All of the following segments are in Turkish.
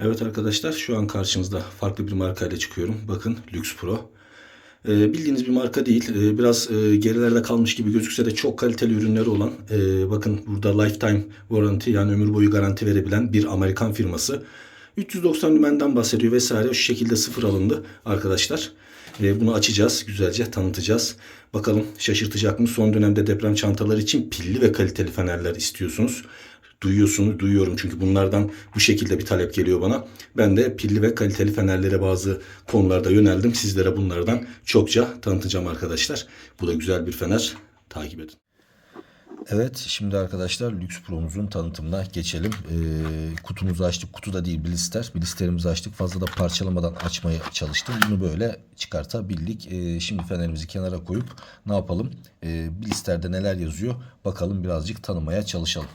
Evet arkadaşlar şu an karşınızda farklı bir markayla çıkıyorum. Bakın Lux Pro. Ee, bildiğiniz bir marka değil. Ee, biraz e, gerilerde kalmış gibi gözükse de çok kaliteli ürünleri olan. e, bakın burada lifetime warranty yani ömür boyu garanti verebilen bir Amerikan firması. 390 lümenden bahsediyor vesaire. Şu şekilde sıfır alındı arkadaşlar. Ee, bunu açacağız. Güzelce tanıtacağız. Bakalım şaşırtacak mı? Son dönemde deprem çantaları için pilli ve kaliteli fenerler istiyorsunuz. Duyuyorsunuz, duyuyorum çünkü bunlardan bu şekilde bir talep geliyor bana. Ben de pilli ve kaliteli fenerlere bazı konularda yöneldim. Sizlere bunlardan çokça tanıtacağım arkadaşlar. Bu da güzel bir fener. Takip edin. Evet şimdi arkadaşlar Lux Pro'muzun tanıtımına geçelim. Ee, kutumuzu açtık. Kutuda değil blister. Blisterimizi açtık. Fazla da parçalamadan açmaya çalıştım. Bunu böyle çıkartabildik. Ee, şimdi fenerimizi kenara koyup ne yapalım? Ee, blisterde neler yazıyor? Bakalım birazcık tanımaya çalışalım.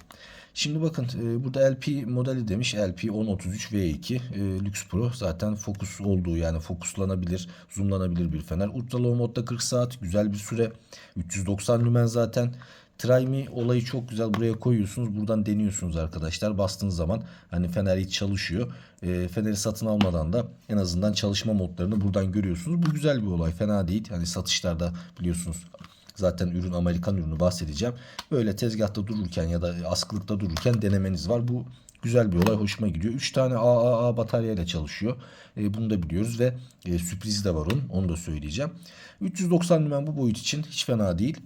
Şimdi bakın e, burada LP modeli demiş. LP 1033 V2 e, Lux Pro zaten fokus olduğu yani fokuslanabilir, zoomlanabilir bir fener. Ultra low modda 40 saat güzel bir süre. 390 lümen zaten. Try me olayı çok güzel. Buraya koyuyorsunuz. Buradan deniyorsunuz arkadaşlar. Bastığınız zaman hani fener hiç çalışıyor. E, feneri satın almadan da en azından çalışma modlarını buradan görüyorsunuz. Bu güzel bir olay. Fena değil. Hani satışlarda biliyorsunuz Zaten ürün Amerikan ürünü bahsedeceğim. Böyle tezgahta dururken ya da askılıkta dururken denemeniz var. Bu güzel bir olay. Hoşuma gidiyor. 3 tane AAA bataryayla çalışıyor. E, bunu da biliyoruz ve e, sürpriz de var onun. Onu da söyleyeceğim. 390 lümen bu boyut için hiç fena değil.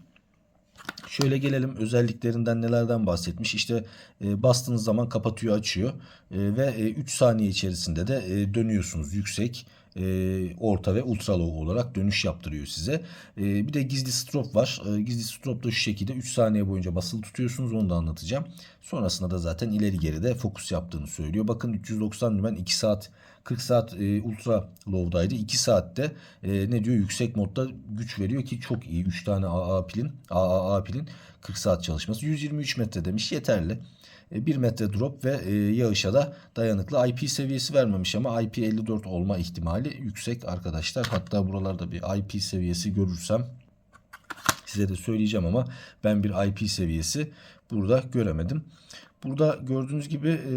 Şöyle gelelim özelliklerinden nelerden bahsetmiş. İşte e, bastığınız zaman kapatıyor açıyor e, ve e, 3 saniye içerisinde de e, dönüyorsunuz yüksek e, orta ve ultra low olarak dönüş yaptırıyor size. E, bir de gizli strop var. E, gizli strop da şu şekilde 3 saniye boyunca basılı tutuyorsunuz onu da anlatacağım. Sonrasında da zaten ileri geri de fokus yaptığını söylüyor. Bakın 390 lümen 2 saat 40 saat e, ultra low'daydı. 2 saatte e, ne diyor yüksek modda güç veriyor ki çok iyi. 3 tane AA pilin AAA pilin 40 saat çalışması. 123 metre demiş yeterli. 1 e, metre drop ve e, yağışa da dayanıklı. IP seviyesi vermemiş ama IP54 olma ihtimali yüksek arkadaşlar. Hatta buralarda bir IP seviyesi görürsem size de söyleyeceğim ama ben bir IP seviyesi burada göremedim. Burada gördüğünüz gibi e,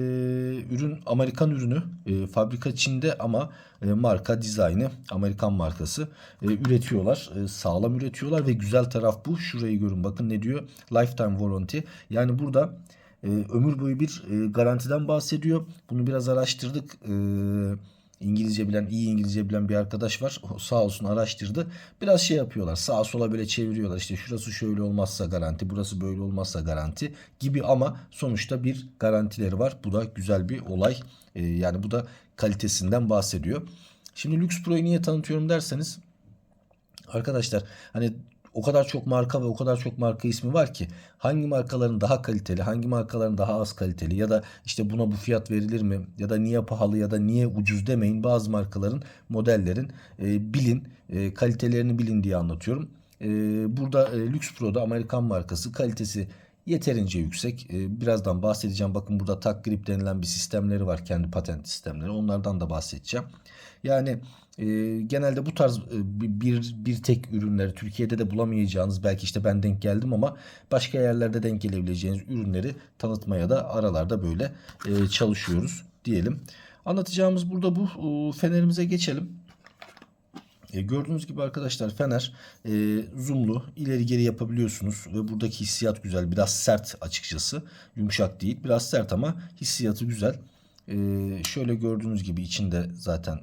ürün Amerikan ürünü e, fabrika Çin'de ama e, marka dizaynı Amerikan markası e, üretiyorlar e, sağlam üretiyorlar ve güzel taraf bu. Şurayı görün bakın ne diyor? Lifetime warranty. Yani burada e, ömür boyu bir e, garantiden bahsediyor. Bunu biraz araştırdık. E, İngilizce bilen, iyi İngilizce bilen bir arkadaş var. O sağ olsun araştırdı. Biraz şey yapıyorlar. Sağa sola böyle çeviriyorlar. İşte şurası şöyle olmazsa garanti, burası böyle olmazsa garanti gibi ama sonuçta bir garantileri var. Bu da güzel bir olay. Ee, yani bu da kalitesinden bahsediyor. Şimdi Lux Pro'yu niye tanıtıyorum derseniz arkadaşlar hani o kadar çok marka ve o kadar çok marka ismi var ki hangi markaların daha kaliteli, hangi markaların daha az kaliteli ya da işte buna bu fiyat verilir mi ya da niye pahalı ya da niye ucuz demeyin bazı markaların modellerin e, bilin e, kalitelerini bilin diye anlatıyorum. E, burada e, Lux Pro'da Amerikan markası kalitesi yeterince yüksek. E, birazdan bahsedeceğim. Bakın burada tak grip denilen bir sistemleri var. Kendi patent sistemleri. Onlardan da bahsedeceğim. Yani e, genelde bu tarz e, bir, bir tek ürünleri Türkiye'de de bulamayacağınız belki işte ben denk geldim ama başka yerlerde denk gelebileceğiniz ürünleri tanıtmaya da aralarda böyle e, çalışıyoruz diyelim. Anlatacağımız burada bu. E, fenerimize geçelim. E, gördüğünüz gibi arkadaşlar fener e, zoomlu ileri geri yapabiliyorsunuz ve buradaki hissiyat güzel biraz sert açıkçası yumuşak değil biraz sert ama hissiyatı güzel. E, şöyle gördüğünüz gibi içinde zaten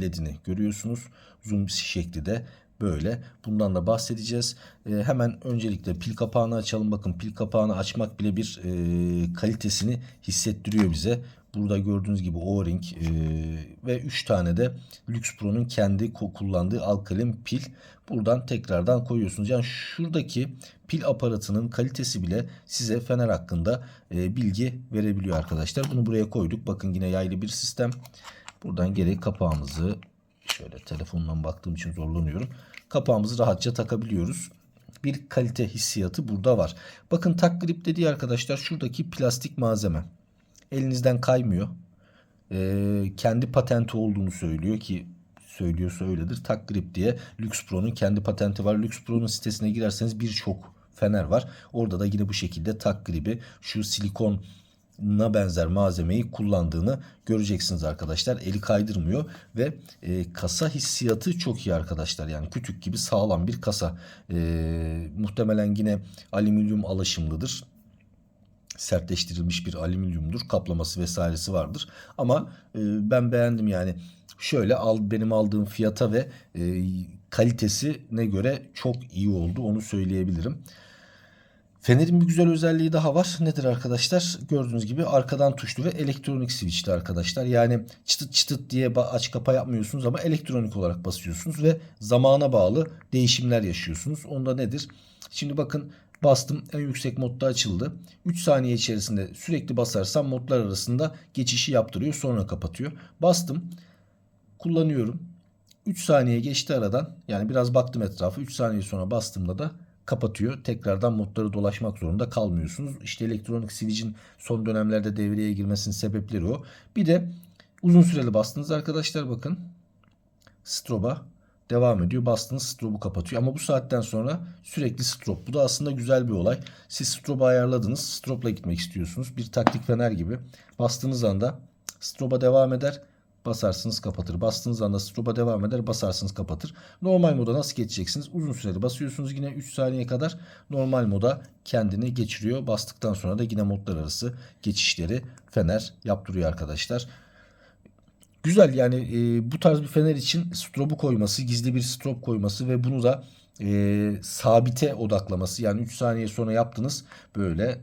ledini görüyorsunuz zoom şekli de böyle bundan da bahsedeceğiz. E, hemen öncelikle pil kapağını açalım bakın pil kapağını açmak bile bir e, kalitesini hissettiriyor bize. Burada gördüğünüz gibi O-ring e, ve 3 tane de Lux Pro'nun kendi kullandığı alkalin pil. Buradan tekrardan koyuyorsunuz. Yani şuradaki pil aparatının kalitesi bile size fener hakkında e, bilgi verebiliyor arkadaşlar. Bunu buraya koyduk. Bakın yine yaylı bir sistem. Buradan geri kapağımızı şöyle telefondan baktığım için zorlanıyorum. Kapağımızı rahatça takabiliyoruz bir kalite hissiyatı burada var. Bakın tak grip dediği arkadaşlar şuradaki plastik malzeme elinizden kaymıyor. Ee, kendi patenti olduğunu söylüyor ki söylüyorsa öyledir. Tak Grip diye Lux Pro'nun kendi patenti var. Lux Pro'nun sitesine girerseniz birçok fener var. Orada da yine bu şekilde tak gribi şu silikon na benzer malzemeyi kullandığını göreceksiniz arkadaşlar. Eli kaydırmıyor ve e, kasa hissiyatı çok iyi arkadaşlar. Yani kütük gibi sağlam bir kasa. E, muhtemelen yine alüminyum alaşımlıdır sertleştirilmiş bir alüminyumdur. Kaplaması vesairesi vardır. Ama e, ben beğendim yani. Şöyle al benim aldığım fiyata ve e, kalitesine göre çok iyi oldu. Onu söyleyebilirim. Fener'in bir güzel özelliği daha var. Nedir arkadaşlar? Gördüğünüz gibi arkadan tuşlu ve elektronik switch'ti arkadaşlar. Yani çıtıt çıtıt diye aç kapa yapmıyorsunuz ama elektronik olarak basıyorsunuz ve zamana bağlı değişimler yaşıyorsunuz. Onda nedir? Şimdi bakın bastım en yüksek modda açıldı. 3 saniye içerisinde sürekli basarsam modlar arasında geçişi yaptırıyor sonra kapatıyor. Bastım kullanıyorum. 3 saniye geçti aradan. Yani biraz baktım etrafa. 3 saniye sonra bastığımda da kapatıyor. Tekrardan modları dolaşmak zorunda kalmıyorsunuz. İşte elektronik switch'in son dönemlerde devreye girmesinin sebepleri o. Bir de uzun süreli bastınız arkadaşlar bakın. Stroba devam ediyor. Bastınız strobu kapatıyor. Ama bu saatten sonra sürekli strop. Bu da aslında güzel bir olay. Siz strobu ayarladınız. Stropla gitmek istiyorsunuz. Bir taktik fener gibi. Bastığınız anda stroba devam eder. Basarsınız kapatır. Bastığınız anda stroba devam eder. Basarsınız kapatır. Normal moda nasıl geçeceksiniz? Uzun süreli basıyorsunuz yine 3 saniye kadar normal moda kendini geçiriyor. Bastıktan sonra da yine modlar arası geçişleri fener yaptırıyor arkadaşlar. Güzel yani e, bu tarz bir fener için strobu koyması, gizli bir strop koyması ve bunu da e, sabite odaklaması. Yani 3 saniye sonra yaptınız böyle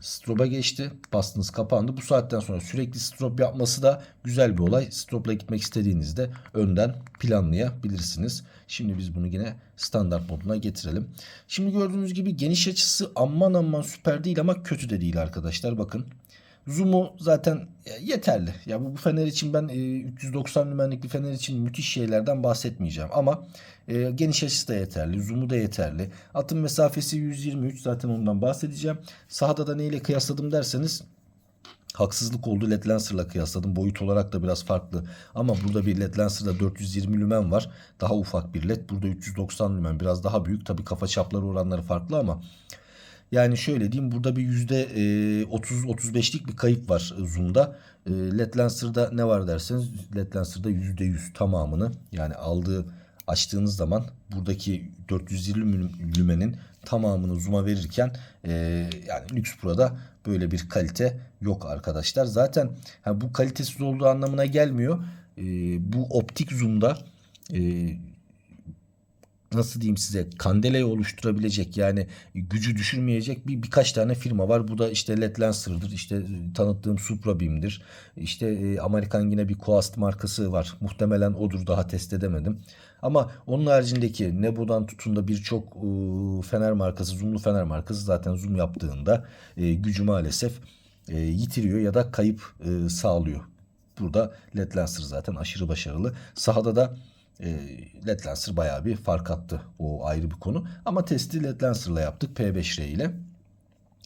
stroba geçti. Bastınız kapandı. Bu saatten sonra sürekli strop yapması da güzel bir olay. Stropla gitmek istediğinizde önden planlayabilirsiniz. Şimdi biz bunu yine standart moduna getirelim. Şimdi gördüğünüz gibi geniş açısı aman aman süper değil ama kötü de değil arkadaşlar. Bakın Zoom'u zaten yeterli. Ya bu, bu fener için ben e, 390 lümenlik bir fener için müthiş şeylerden bahsetmeyeceğim. Ama e, geniş açısı da yeterli. Zoom'u da yeterli. Atım mesafesi 123 zaten ondan bahsedeceğim. Sahada da neyle kıyasladım derseniz haksızlık oldu LED Lancer'la kıyasladım. Boyut olarak da biraz farklı. Ama burada bir LED Lancer'da 420 lümen var. Daha ufak bir LED. Burada 390 lümen. Biraz daha büyük. Tabii kafa çapları oranları farklı ama yani şöyle diyeyim burada bir yüzde 30-35'lik bir kayıp var zoom'da. E, LED Lancer'da ne var derseniz LED Lancer'da yüzde yüz tamamını yani aldığı açtığınız zaman buradaki 420 lümenin tamamını zoom'a verirken e, yani Lux Pro'da böyle bir kalite yok arkadaşlar. Zaten bu kalitesiz olduğu anlamına gelmiyor. E, bu optik zoom'da e, nasıl diyeyim size kandeleyi oluşturabilecek yani gücü düşürmeyecek bir birkaç tane firma var. Bu da işte LED Lancer'dır. işte e, tanıttığım Supra Beam'dir. İşte e, Amerikan yine bir Coast markası var. Muhtemelen odur daha test edemedim. Ama onun haricindeki Nebo'dan tutun da birçok e, fener markası, zoomlu fener markası zaten zoom yaptığında e, gücü maalesef e, yitiriyor ya da kayıp e, sağlıyor. Burada LED Lancer zaten aşırı başarılı. Sahada da e, LED Lancer bayağı bir fark attı. O ayrı bir konu. Ama testi LED Lancer'la yaptık P5R ile.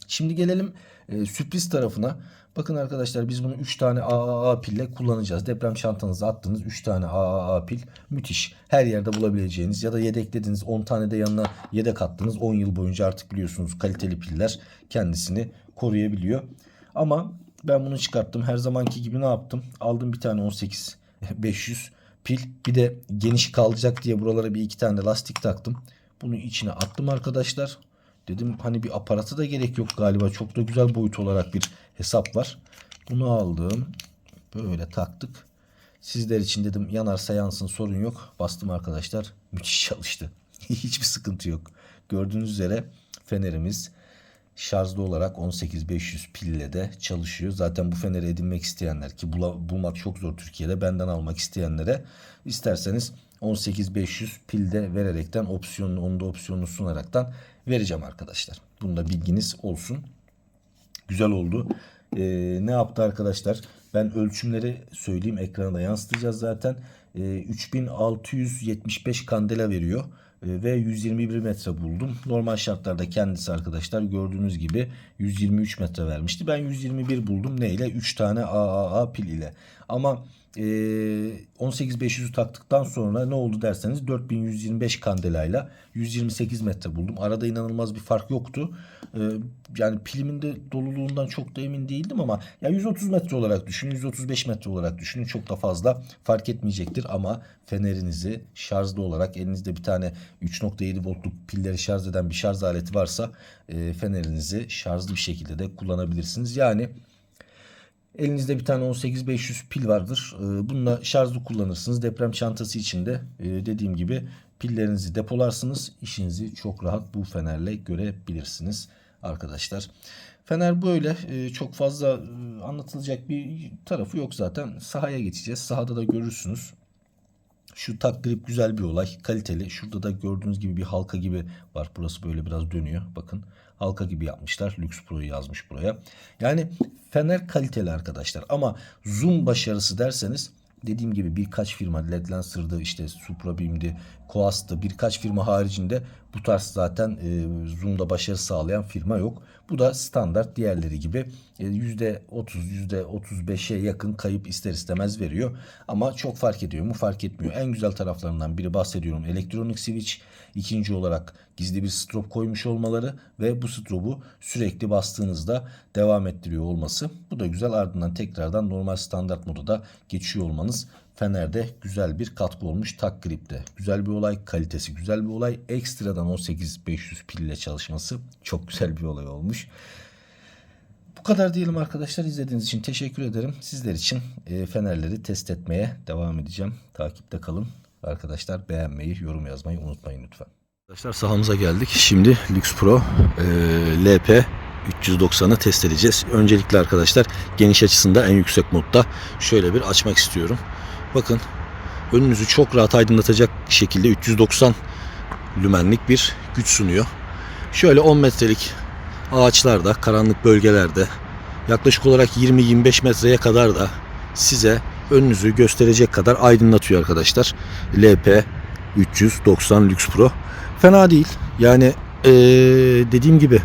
Şimdi gelelim e, sürpriz tarafına. Bakın arkadaşlar biz bunu 3 tane AAA pille kullanacağız. Deprem çantanıza attığınız 3 tane AAA pil müthiş. Her yerde bulabileceğiniz ya da yedeklediğiniz 10 tane de yanına yedek attınız. 10 yıl boyunca artık biliyorsunuz kaliteli piller kendisini koruyabiliyor. Ama ben bunu çıkarttım. Her zamanki gibi ne yaptım? Aldım bir tane 18 500 pil. Bir de geniş kalacak diye buralara bir iki tane lastik taktım. Bunu içine attım arkadaşlar. Dedim hani bir aparatı da gerek yok galiba. Çok da güzel boyut olarak bir hesap var. Bunu aldım. Böyle taktık. Sizler için dedim yanarsa yansın sorun yok. Bastım arkadaşlar. Müthiş çalıştı. Hiçbir sıkıntı yok. Gördüğünüz üzere fenerimiz şarjlı olarak 18500 pille de çalışıyor. Zaten bu feneri edinmek isteyenler ki bulmak çok zor Türkiye'de benden almak isteyenlere isterseniz 18500 pilde vererekten opsiyonunu onu opsiyonunu sunaraktan vereceğim arkadaşlar. Bunda bilginiz olsun. Güzel oldu. Ee, ne yaptı arkadaşlar? Ben ölçümleri söyleyeyim. Ekrana da yansıtacağız zaten. Ee, 3675 kandela veriyor. E, ve 121 metre buldum. Normal şartlarda kendisi arkadaşlar gördüğünüz gibi 123 metre vermişti. Ben 121 buldum. Ne ile? 3 tane AAA pil ile. Ama e, 18500'ü taktıktan sonra ne oldu derseniz 4125 kandelayla 128 metre buldum. Arada inanılmaz bir fark yoktu. E, yani pilimin de doluluğundan çok da emin değildim ama ya 130 metre olarak düşünün, 135 metre olarak düşünün. Çok da fazla fark etmeyecektir ama fenerinizi şarjlı olarak elinizde bir tane 3.7 voltluk pilleri şarj eden bir şarj aleti varsa e, fenerinizi şarjlı bir şekilde de kullanabilirsiniz. Yani Elinizde bir tane 18500 pil vardır. Ee, Bununla şarjlı kullanırsınız. Deprem çantası içinde e, dediğim gibi pillerinizi depolarsınız. İşinizi çok rahat bu fenerle görebilirsiniz arkadaşlar. Fener böyle e, çok fazla e, anlatılacak bir tarafı yok zaten. Sahaya geçeceğiz. Sahada da görürsünüz. Şu tak grip güzel bir olay. Kaliteli. Şurada da gördüğünüz gibi bir halka gibi var. Burası böyle biraz dönüyor. Bakın halka gibi yapmışlar. Lux Pro'yu yazmış buraya. Yani Fener kaliteli arkadaşlar. Ama zoom başarısı derseniz dediğim gibi birkaç firma LED Lancer'dı işte Suprabeam'di, Coast'ı birkaç firma haricinde bu tarz zaten e, zoom'da başarı sağlayan firma yok. Bu da standart diğerleri gibi e, %30 %35'e yakın kayıp ister istemez veriyor. Ama çok fark ediyor mu? Fark etmiyor. En güzel taraflarından biri bahsediyorum. Elektronik switch. İkinci olarak gizli bir strop koymuş olmaları ve bu strobu sürekli bastığınızda devam ettiriyor olması. Bu da güzel. Ardından tekrardan normal standart moda da geçiyor olmanız Fener'de güzel bir katkı olmuş tak gripte. Güzel bir olay, kalitesi güzel bir olay. Ekstradan 18500 pil ile çalışması çok güzel bir olay olmuş. Bu kadar diyelim arkadaşlar. İzlediğiniz için teşekkür ederim. Sizler için e, fenerleri test etmeye devam edeceğim. Takipte kalın. Arkadaşlar beğenmeyi, yorum yazmayı unutmayın lütfen. Arkadaşlar sahamıza geldik. Şimdi Lux Pro e, LP 390'ı test edeceğiz. Öncelikle arkadaşlar geniş açısında en yüksek modda şöyle bir açmak istiyorum. Bakın önünüzü çok rahat aydınlatacak şekilde 390 lümenlik bir güç sunuyor. Şöyle 10 metrelik ağaçlarda, karanlık bölgelerde yaklaşık olarak 20-25 metreye kadar da size önünüzü gösterecek kadar aydınlatıyor arkadaşlar. LP 390 Lux Pro. Fena değil. Yani eee, dediğim gibi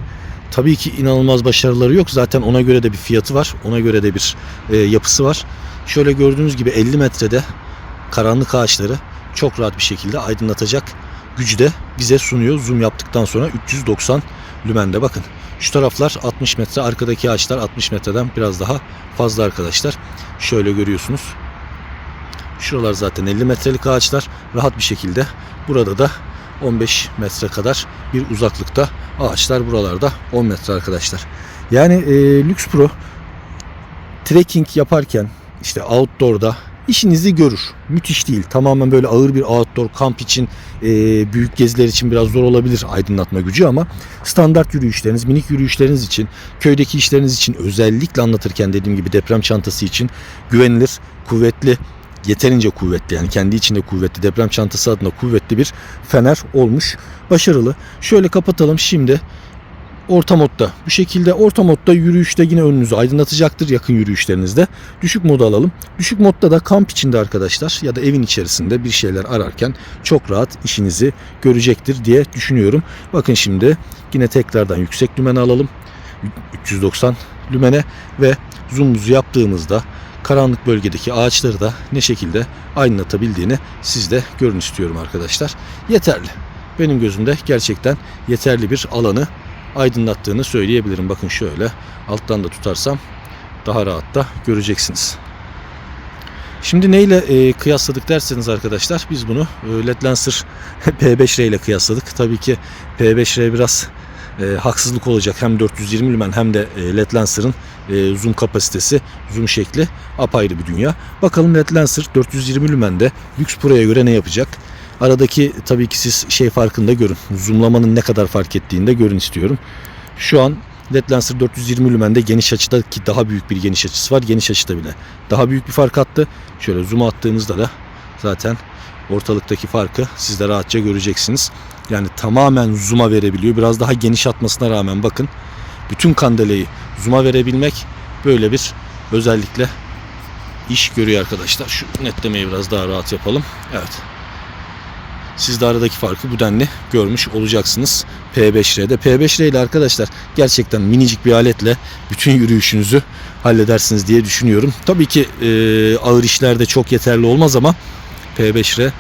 tabii ki inanılmaz başarıları yok. Zaten ona göre de bir fiyatı var. Ona göre de bir eee, yapısı var. Şöyle gördüğünüz gibi 50 metrede karanlık ağaçları çok rahat bir şekilde aydınlatacak gücü de bize sunuyor. Zoom yaptıktan sonra 390 lümende bakın. Şu taraflar 60 metre, arkadaki ağaçlar 60 metreden biraz daha fazla arkadaşlar. Şöyle görüyorsunuz. Şuralar zaten 50 metrelik ağaçlar. Rahat bir şekilde burada da 15 metre kadar bir uzaklıkta ağaçlar buralarda 10 metre arkadaşlar. Yani e, Lux Pro trekking yaparken işte outdoor'da işinizi görür. Müthiş değil. Tamamen böyle ağır bir outdoor kamp için e, büyük geziler için biraz zor olabilir aydınlatma gücü ama standart yürüyüşleriniz, minik yürüyüşleriniz için, köydeki işleriniz için özellikle anlatırken dediğim gibi deprem çantası için güvenilir, kuvvetli, yeterince kuvvetli yani kendi içinde kuvvetli deprem çantası adına kuvvetli bir fener olmuş. Başarılı. Şöyle kapatalım şimdi. Orta modda. Bu şekilde orta modda yürüyüşte yine önünüzü aydınlatacaktır yakın yürüyüşlerinizde. Düşük moda alalım. Düşük modda da kamp içinde arkadaşlar ya da evin içerisinde bir şeyler ararken çok rahat işinizi görecektir diye düşünüyorum. Bakın şimdi yine tekrardan yüksek lümene alalım. 390 lümene ve zoom'umuzu yaptığımızda karanlık bölgedeki ağaçları da ne şekilde aydınlatabildiğini siz de görün istiyorum arkadaşlar. Yeterli. Benim gözümde gerçekten yeterli bir alanı aydınlattığını söyleyebilirim. Bakın şöyle alttan da tutarsam daha rahat da göreceksiniz. Şimdi neyle e, kıyasladık derseniz arkadaşlar biz bunu e, LED Lancer P5R ile kıyasladık. Tabii ki P5R biraz e, haksızlık olacak. Hem 420 lümen hem de e, LED Lancer'ın e, zoom kapasitesi, zoom şekli apayrı bir dünya. Bakalım LED Lancer 420 lümende Lux Pro'ya göre ne yapacak? Aradaki tabii ki siz şey farkında görün. Zoomlamanın ne kadar fark ettiğini de görün istiyorum. Şu an LED Lancer 420 lümende geniş açıdaki daha büyük bir geniş açısı var. Geniş açıda bile daha büyük bir fark attı. Şöyle zoom attığınızda da zaten ortalıktaki farkı siz de rahatça göreceksiniz. Yani tamamen zoom'a verebiliyor. Biraz daha geniş atmasına rağmen bakın bütün kandeleyi zoom'a verebilmek böyle bir özellikle iş görüyor arkadaşlar. Şu netlemeyi biraz daha rahat yapalım. Evet. Siz de aradaki farkı bu denli görmüş olacaksınız P5R'de. P5R ile arkadaşlar gerçekten minicik bir aletle bütün yürüyüşünüzü halledersiniz diye düşünüyorum. Tabii ki e, ağır işlerde çok yeterli olmaz ama P5R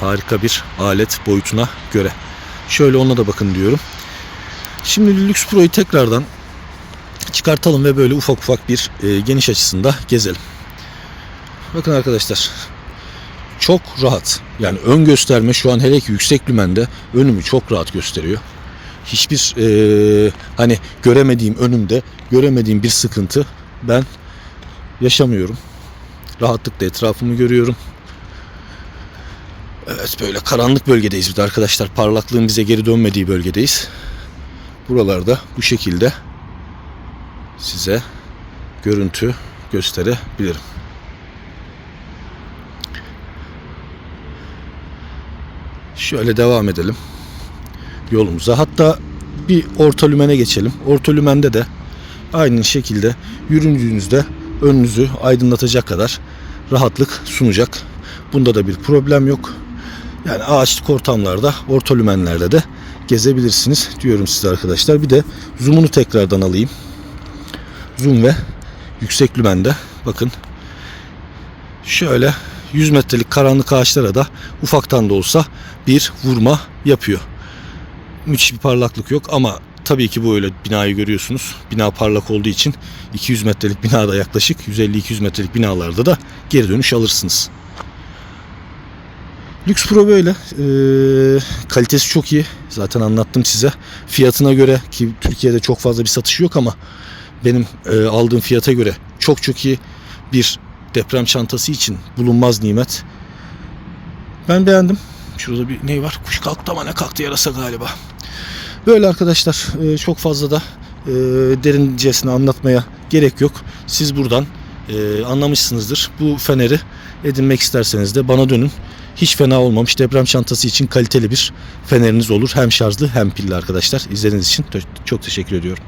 harika bir alet boyutuna göre. Şöyle ona da bakın diyorum. Şimdi Lux Pro'yu tekrardan çıkartalım ve böyle ufak ufak bir e, geniş açısında gezelim. Bakın arkadaşlar çok rahat. Yani ön gösterme şu an hele ki yüksek lümende önümü çok rahat gösteriyor. Hiçbir e, hani göremediğim önümde göremediğim bir sıkıntı ben yaşamıyorum. Rahatlıkla etrafımı görüyorum. Evet böyle karanlık bölgedeyiz bir de arkadaşlar. Parlaklığın bize geri dönmediği bölgedeyiz. Buralarda bu şekilde size görüntü gösterebilirim. Şöyle devam edelim yolumuza. Hatta bir orta lümene geçelim. Orta lümende de aynı şekilde yürüdüğünüzde önünüzü aydınlatacak kadar rahatlık sunacak. Bunda da bir problem yok. Yani ağaçlık ortamlarda, orta lümenlerde de gezebilirsiniz diyorum size arkadaşlar. Bir de zoom'unu tekrardan alayım. Zoom ve yüksek lümende bakın şöyle 100 metrelik karanlık ağaçlara da ufaktan da olsa bir vurma yapıyor. Müthiş bir parlaklık yok ama tabii ki bu öyle binayı görüyorsunuz. Bina parlak olduğu için 200 metrelik binada yaklaşık 150-200 metrelik binalarda da geri dönüş alırsınız. Lux Pro böyle. Ee, kalitesi çok iyi. Zaten anlattım size. Fiyatına göre ki Türkiye'de çok fazla bir satış yok ama benim e, aldığım fiyata göre çok çok iyi bir deprem çantası için bulunmaz nimet. Ben beğendim. Şurada bir ne var? Kuş kalktı ama ne kalktı yarasa galiba. Böyle arkadaşlar e, çok fazla da e, derincesine anlatmaya gerek yok. Siz buradan e, anlamışsınızdır. Bu feneri edinmek isterseniz de bana dönün. Hiç fena olmamış deprem çantası için kaliteli bir feneriniz olur. Hem şarjlı hem pilli arkadaşlar. İzlediğiniz için çok teşekkür ediyorum.